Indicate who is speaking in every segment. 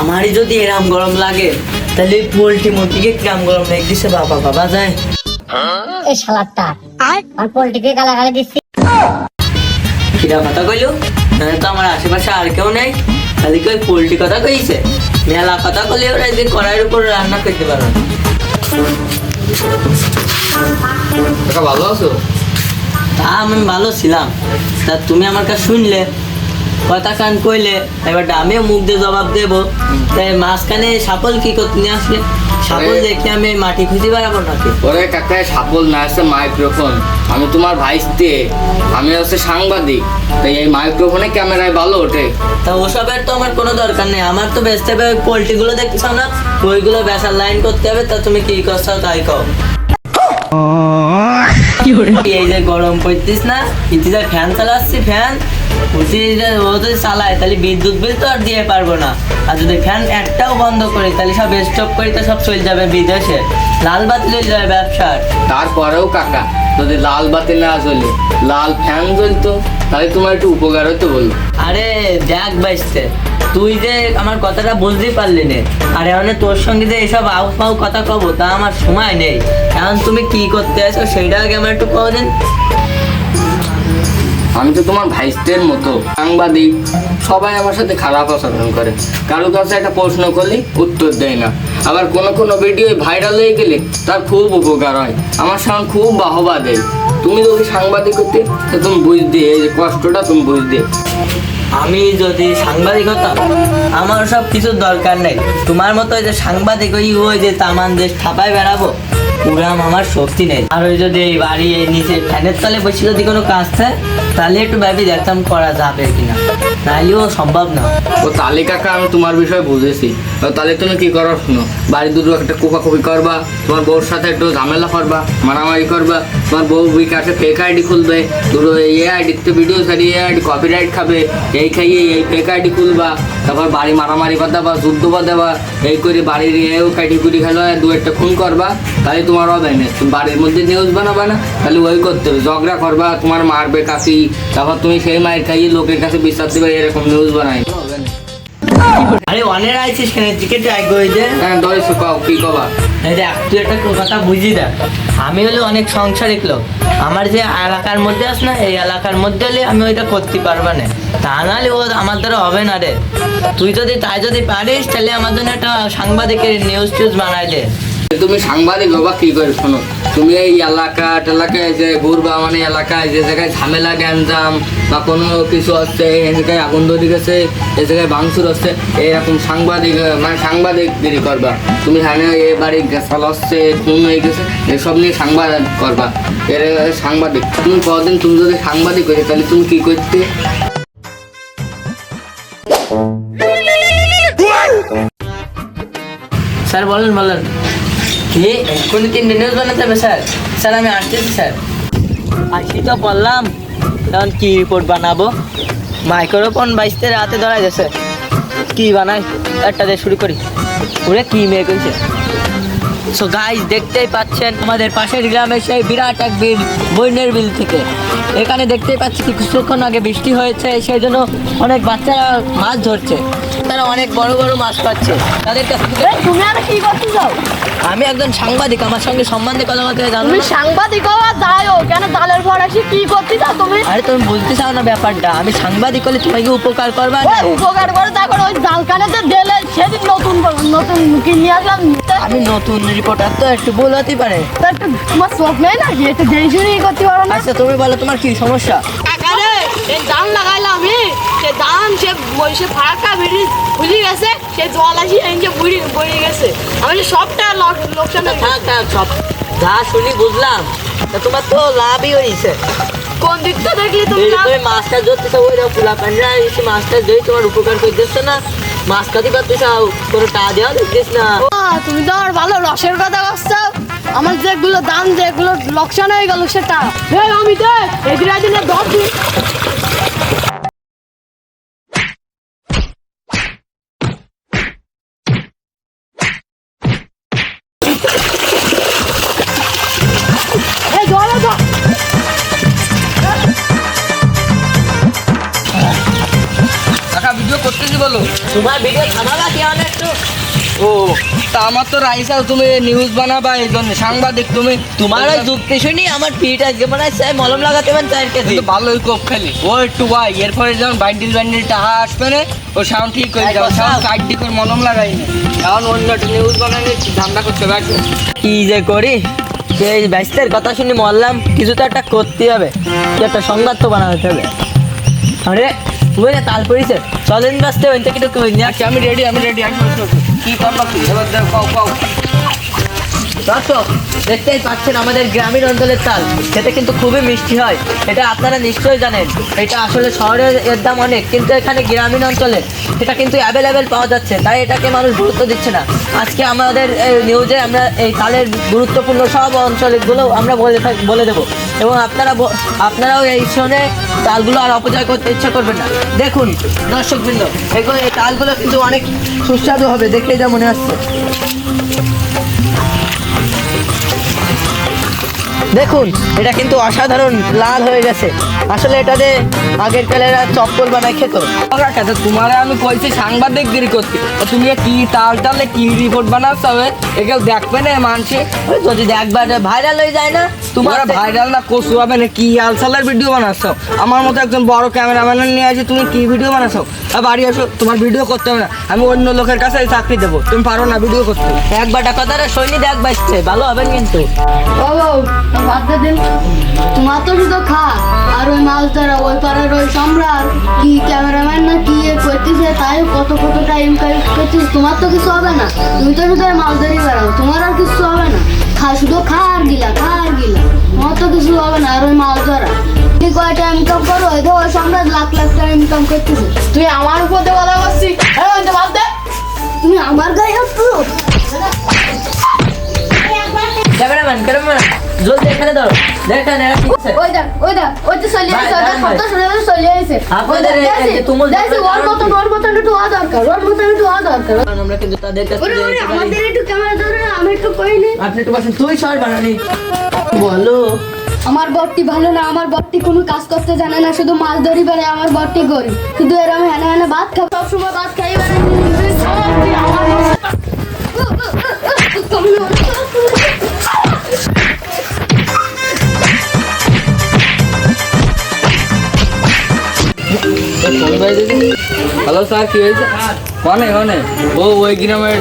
Speaker 1: আমারই যদি এরাম গরম লাগে তাহলে পোল্ট্রি মুরগিকে কিরাম গরম লেগে দিছে? বাবা বাবা যায়।
Speaker 2: এই শালারটা আর? পোল্ট্রিকে গালাগালি দিচ্ছি।
Speaker 1: কিরা কথা কইলো? তো আমার আশেপাশে আর কেউ নেই। খালি কি ওই পোল্ট্রি কথা কইছে? মেলা কথা কইলে ওরা একদিন কড়াইয়ের উপর রান্না করতে পারো
Speaker 3: ভালো আছো?
Speaker 1: তা আমি ভালো ছিলাম। তা তুমি আমার কাছে শুনলে? কথা কান কইলে এবার আমিও মুখ দিয়ে জবাব দেবো। তাই মাঝখানে সাপল কি করতে নিয়ে আসলে? সাপল দেখে আমি মাটি খুঁজে বেড়াবো নাকি?
Speaker 3: ওরে কাকা সাপল না আছে মাইক্রোফোন। আমি তোমার ভাইস্তে আমি হচ্ছে সাংবাদিক। তাই এই মাইক্রোফোনে ক্যামেরায় ভালো ওঠে।
Speaker 1: তা ওসবের তো আমার কোনো দরকার নেই। আমার তো বেচতে হবে পোল্ট্রিগুলো দেখতেছ না? ওইগুলো বেচার লাইন করতে হবে তা তুমি কি করছ তাই কও। এই যে গরম পড়তিস না? ইতি ফ্যান চালাচ্ছি ফ্যান। উঠি ও যদি চালায় তাহলে বিদ্যুৎ বিল তো আর দিয়ে পারব না। আর যদি ফ্যান একটাও বন্ধ করি তাহলে সব স্টপ করি তো সব চলে যাবে বিদেশে। লাল বাতি চলে যাবে ব্যবসার।
Speaker 3: তারপরেও কাকা যদি লাল বাতি না জ্বলে লাল ফ্যান জ্বলতো তাহলে তোমার একটু উপকার হতো বলল
Speaker 1: আরে দেখ বাইসতে তুই যে আমার কথাটা বুঝতেই পারলি নে। আর এখন তোর সঙ্গে যে এইসব আউ ফাউ কথা কব তা আমার সময় নেই। এখন তুমি কি করতে আছো সেইটা আগে আমার একটু কও দিন।
Speaker 3: আমি তো তোমার ভাইস্টের মতো, সাংবাদিক। সবাই আমার সাথে খারাপ আচরণ করে। কারও কাছে একটা প্রশ্ন করলে উত্তর দেয় না। আবার কোনো কোনো ভিডিও ভাইরাল হয়ে গেলে তার খুব উপকার হয়। আমার সঙ্গে খুব বাহবা দেয়। তুমি যদি সাংবাদিক হতে তুমি বুঝতে এই যে কষ্টটা তুমি বুঝতে।
Speaker 1: আমি যদি সাংবাদিক হতাম আমার সব কিছুর দরকার নেই। তোমার মতো যে সাংবাদিক ওই ওই যে তামান দেশ থাপায় বেড়াবো পুরাম আমার শক্তি নেই। আর ওই যদি এই বাড়ি এই নিচে ফ্যানের তলে বসে যদি কোনো কাজ থাকে তাহলে একটু ভাবি দেখতাম করা যাবে কিনা? নাহলেও সম্ভব না।
Speaker 3: ও তালে কাকা আমি তোমার বিষয়ে বুঝেছি। তাহলে তুমি কি করো শুনো? বাড়ি দুটো একটা কোপাকুপি করবা তোমার বউর সাথে একটু ঝামেলা করবা মারামারি করবা তোমার বউ বিকাশে ফেক আইডি খুলবে দুটো এ আইডিতে ভিডিও ছাড়িয়ে এ আইডি কপিরাইট খাবে এই খাইয়ে এই ফেক আইডি খুলবা তারপর বাড়ি মারামারি বাঁধাবা যুদ্ধ বাঁধাবা এই করে বাড়ির এও কাটি কুটি খেলো দু একটা খুন করবা তাহলে তোমার হবে না তুমি বাড়ির মধ্যে নিউজ বানাবা না তাহলে ওই করতে হবে ঝগড়া করবা তোমার মারবে কাশি তারপর তুমি সেই মায়ের খাইয়ে লোকের কাছে বিশ্বাস দেবে এরকম নিউজ বানাই
Speaker 1: আরে অনেক আইছিস কেন? টিকিট
Speaker 3: হ্যাঁ দশ কি কবা?
Speaker 1: দেখ তুই একটা কথা বুঝি দেখ। আমি হলো অনেক সংসারিক লোক। আমার যে এলাকার মধ্যে আস না এই এলাকার মধ্যে হলে আমি ওইটা করতে পারব না। তা নাহলে ও আমার দ্বারা হবে না রে। তুই যদি তাই যদি পারিস তাহলে আমার জন্য একটা সাংবাদিকের নিউজ টিউজ বানাই দে।
Speaker 3: তুমি সাংবাদিক বাবা কি করে? শোনো। তুমি এই এলাকা টেলাকায় যে ঘুরবা মানে এলাকায় যে জায়গায় ঝামেলা, গ্যাঞ্জাম বা কোনো কিছু হচ্ছে এই জায়গায় আগুন ধরে গেছে, এই জায়গায় ভাঙচুর হচ্ছে, এরকম সাংবাদিক মানে সাংবাদিকগিরি করবা। তুমি হ্যাঁ এ বাড়ি গ্যাসাল হচ্ছে, খুন হয়ে গেছে, এসব নিয়ে সাংবাদ করবা। এর সাংবাদিক। তুমি কদিন তুমি যদি সাংবাদিক হয়ে তাহলে তুমি কি করতে?
Speaker 1: স্যার, বলেন বলেন। কি এক্ষুনি তিনটে নিউজ বানাতে হবে স্যার? স্যার আমি আসতেছি স্যার। আসি তো বললাম। তখন কি রিপোর্ট বানাবো? মাইক্রোফোন বাইশতে রাতে ধরা গেছে কি বানাই? একটা দিয়ে শুরু করি। ওরে কি মেয়ে কইছে? সো দেখতেই পাচ্ছেন আমাদের পাশের গ্রামে সেই বিরাট এক বিল বন্যের বিল থেকে। এখানে দেখতেই পাচ্ছি কিছুক্ষণ আগে বৃষ্টি হয়েছে সেই জন্য অনেক বাচ্চারা মাছ ধরছে। তারা অনেক বড় বড় মাছ পাচ্ছে। তাদের কাছ থেকে
Speaker 4: তুমি আর কি করতে চাও
Speaker 1: আমি একজন সাংবাদিক আমার সঙ্গে সম্বন্ধে কথা বলতে জানো
Speaker 4: তুমি
Speaker 1: না?
Speaker 4: সাংবাদিক হওয়া যাও কেন দালের পর আসি কি করতে চাও তুমি?
Speaker 1: আরে তুমি বুঝতে চাও না ব্যাপারটা আমি সাংবাদিক হলে তোমাকে উপকার করবা না?
Speaker 4: ওই উপকার করে দেখো ওই জালখানে যে দিলে সেদিন নতুন নতুন কি নিয়ে আসলাম
Speaker 1: আমি নতুন রিপোর্টার তো একটু ভুল হতে পারে।
Speaker 4: তা একটু তোমার চোখ নেই নাকি? একটু দেরি শুনি করতে পারো না?
Speaker 1: আচ্ছা তুমি বলো তোমার কি সমস্যা?
Speaker 4: আরে এই ধান লাগাইলাম আমি ধান সে সে ফারাক্কা বেরিয়ে বুঝে গেছে সে জল আসি যে বুড়ি বয়ে গেছে। আমি সবটা লোকসান
Speaker 1: থাক থাক সব। যা শুনি বুঝলাম তা তোমার তো লাভই হয়েছে
Speaker 4: কোন দিকটা দেখলি তুমি?
Speaker 1: তুমি মাছটা ধরতেছো ওই রকম ফুলা প্যান্ডরা এসে মাছটা ধরে তোমার উপকার করতেছো না মাছ খাতে পারতেছো কোনো টা দেওয়া দেখছিস না।
Speaker 4: তুমি তো আর ভালো রসের কথা বলছো আমার যেগুলো দাম যেগুলো লোকসান হয়ে গেল সেটা আমি দেখ এদিকে দিনে দশ দিন
Speaker 3: কাকা ভিডিও করতে দিব হলো
Speaker 1: তোমার ভিডিও থামাবা কি একটু?
Speaker 3: ও তা আমার তো রাইসাও তুমি নিউজ বানাবা এই জন্য সাংবাদিক তুমি
Speaker 1: তোমার ওই যুক্তি শুনি আমার পিঠ আজকে মনে চাই মলম লাগাতে পারেন
Speaker 3: কিন্তু ভালোই কোপ খালি। ও একটু ওয়াই এরপরে যখন বাইন্ডিল বাইন্ডিল টাহা আসবে না ও সাউন্ড ঠিক সাউন্ড। করে মলম লাগাই না। এখন অন্য একটা নিউজ বানালে ধান্দা করতে
Speaker 1: কি যে করি? সেই ব্যস্তের কথা শুনি মরলাম কিছু তো একটা করতে হবে একটা সংবাদ তো বানাতে হবে। আরে বুঝলে তাল পড়িছে। চলেন ব্যস্ত ওই থেকে একটু কই নিয়ে
Speaker 3: আমি রেডি আমি রেডি আসো। কি করবা কি এবার দেখো পাও পাও।
Speaker 1: দর্শক দেখতেই পাচ্ছেন আমাদের গ্রামীণ অঞ্চলের তাল। সেটা কিন্তু খুবই মিষ্টি হয়। এটা আপনারা নিশ্চয়ই জানেন। এটা আসলে শহরের এর দাম অনেক কিন্তু এখানে গ্রামীণ অঞ্চলে এটা কিন্তু অ্যাভেলেবেল পাওয়া যাচ্ছে। তাই এটাকে মানুষ গুরুত্ব দিচ্ছে না। আজকে আমাদের নিউজে আমরা এই তালের গুরুত্বপূর্ণ সব অঞ্চলগুলো আমরা বলে থাক- বলে দেবো। এবং আপনারা আপনারাও এই শুনে তালগুলো আর অপচয় করতে ইচ্ছা করবেন না। দেখুন, দর্শকবৃন্দ, এগুলো এই তালগুলো কিন্তু অনেক সুস্বাদু হবে, দেখে যা মনে হচ্ছে। দেখুন এটা কিন্তু অসাধারণ লাল হয়ে গেছে। আসলে এটাতে আগের কালেরা চপ্পল বানায় খেত।
Speaker 3: কাছে তোমারে আমি কইছি সাংবাদিক গিরি করতে। তুমি কি তাল টালে কি রিপোর্ট বানাচ্ছ হবে একেও দেখবে না
Speaker 1: ওই যদি একবার ভাইরাল হয়ে যায় না
Speaker 3: তোমার ভাইরাল না কসু হবে না কি আলসালের ভিডিও বানাচ্ছ? আমার মতো একজন বড় ক্যামেরাম্যান নিয়ে আসি তুমি কি ভিডিও বানাচ্ছ? আর বাড়ি আসো তোমার ভিডিও করতে হবে না। আমি অন্য লোকের কাছে চাকরি দেবো তুমি পারো না ভিডিও করতে।
Speaker 1: একবারটা কথাটা সৈনিক দেখবাইছে ভালো হবে কিন্তু।
Speaker 4: দিন তোমার তো শুধু খা আর ওই মাছ ধরা ওই পাড়ার ওই সম্রাট কি ক্যামেরাম্যান না কি এ করতেছে তাই কত কত টাইম করতেছে তোমার তো কিছু হবে না তুমি তো শুধু মাছ ধরি বেড়াও তোমার আর কিছু হবে না খা শুধু খা আর গিলা খা আর গিলা তোমার তো কিছু হবে না আর ওই মাছ ধরা তুমি কয়টা ইনকাম করো ওই ওই সম্রাট লাখ লাখ টাকা ইনকাম করতেছে তুই আমার উপর দিয়ে কথা দে তুমি আমার গায়ে হাত তুলো
Speaker 1: ক্যামেরাম্যান ক্যামেরাম্যান জলদি এখানে ধরো দেখেন এরা কি করছে?
Speaker 4: ওই দেখ ওই দেখ ওই তো চলে
Speaker 1: ভাই,
Speaker 4: আসছে ওই দেখ
Speaker 1: দাঁড়ান ভাই।
Speaker 4: কত সুন্দর চলে আসছে
Speaker 1: আপনাদের এই- এই যে তুমুল
Speaker 4: দেখছি? ওর মতন ওর মতন একটু হওয়া দরকার ওর মতন একটু হওয়া দরকার।
Speaker 1: আমরা কিন্তু তাদের কাছ
Speaker 4: ওরে
Speaker 1: থেকে
Speaker 4: ওরে
Speaker 1: দেখতে পারি।
Speaker 4: আমাদের একটু ক্যামেরা ধরে আমি একটু কই নি।
Speaker 1: আপনি একটু বসেন তুই সর বানানি। বলো।
Speaker 4: আমার বটটি ভালো না আমার বটটি কোনো কাজ করতে জানে না শুধু মাছ ধরি পারে আমার বটটি গরিব। শুধু এরম হেনা হেনা ভাত খাই সবসময় ভাত খাই পারে
Speaker 3: হ্যালো স্যার, কি হয়েছে? কনে কনে? ও, ওই গ্রামের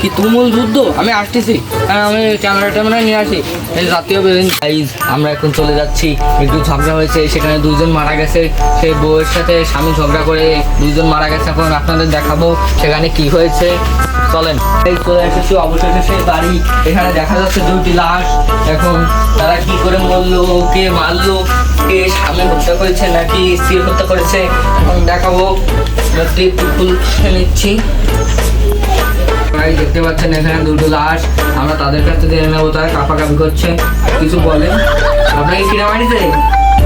Speaker 3: কি তুমুল যুদ্ধ? আমি আসতেছি। হ্যাঁ আমি ক্যামেরা ট্যামেরা নিয়ে আসি। এই জাতীয় গাইজ আমরা এখন চলে যাচ্ছি। একটু ঝগড়া হয়েছে, সেখানে দুজন মারা গেছে। সেই বউয়ের সাথে স্বামী ঝগড়া করে দুজন মারা গেছে। এখন আপনাদের দেখাবো সেখানে কি হয়েছে। চলেন। এই চলে এসেছি, অবশেষে সেই বাড়ি। এখানে দেখা যাচ্ছে দুটি লাশ। এখন তারা কি করে মরলো, কে মারলো কে স্বামী হত্যা করেছে নাকি স্ত্রী হত্যা করেছে? এখন দেখাবো। একটু একটু ফুল নিচ্ছি। দেখতে পাচ্ছেন এখানে দুটো লাশ। আমরা তাদের কাছ জেনে নেব তারা কাপাকাপি করছে। কিছু বলেন। আপনাকে কিনা মারিছে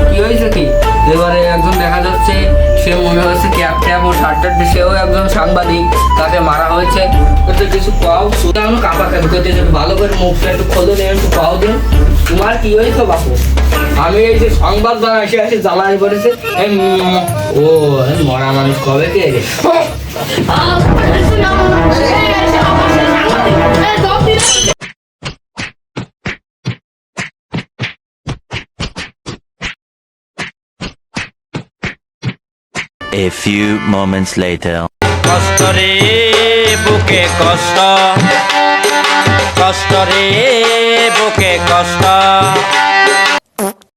Speaker 3: কি হয়েছে কি এবারে একজন দেখা যাচ্ছে সে মনে হচ্ছে ক্যাব ট্যাব ও শার্ট টার্ট সেও একজন সাংবাদিক তাকে মারা হয়েছে তো কিছু পাও শুধু আমি কাপাকাপি করতে ভালো করে মুখটা একটু খোলো নিয়ে একটু পাও দিন তোমার কি হয়েছে বাপু আমি এই যে সংবাদ বানা এসে এসে জ্বালাই পড়েছে ও মরা মানুষ কবে কে রে
Speaker 5: A few moments later.
Speaker 6: কষ্ট রে বুকে কষ্ট কষ্ট রে বুকে কষ্ট